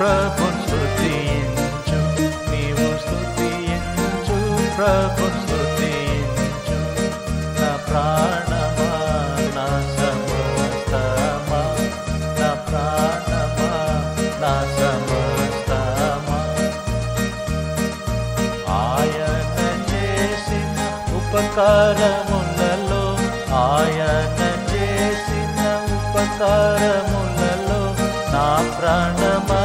ప్రభు స్తుతించు నీవు స్తుతించు ప్రభు స్తుతించు నా ప్రాణమా నా సమస్తమా నా ప్రాణమా నా సమస్తమా ఆయన చేసిన ఉపకారములలో ఆయన చేసిన ఉపకారములలో నా ప్రాణమా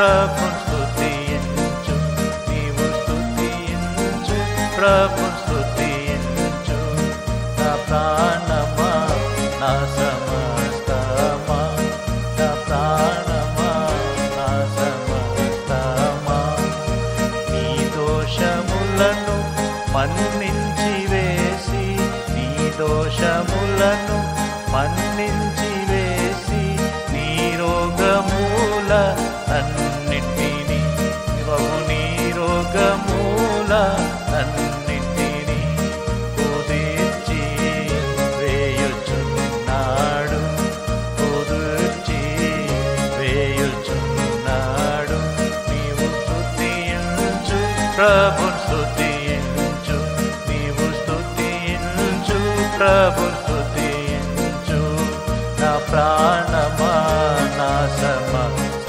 ప్రభు స్థుతించు నీవు స్థుతించు ప్రభు స్థుతించు నా ప్రాణమా నా సమస్తమా నా ప్రాణమా నా సమస్తమా. నీ దోషములను మన్నించి వేసి నీ దోషములను అన్నింటిని కుదిర్చి వేయుచున్నాడు. కుదిర్చి వేయుచున్నాడు. నీవు స్తుతించు ప్రభు స్తుతించు. నీవు స్తుతించు ప్రభు స్తుతించు. నా ప్రాణమా నా సమస్త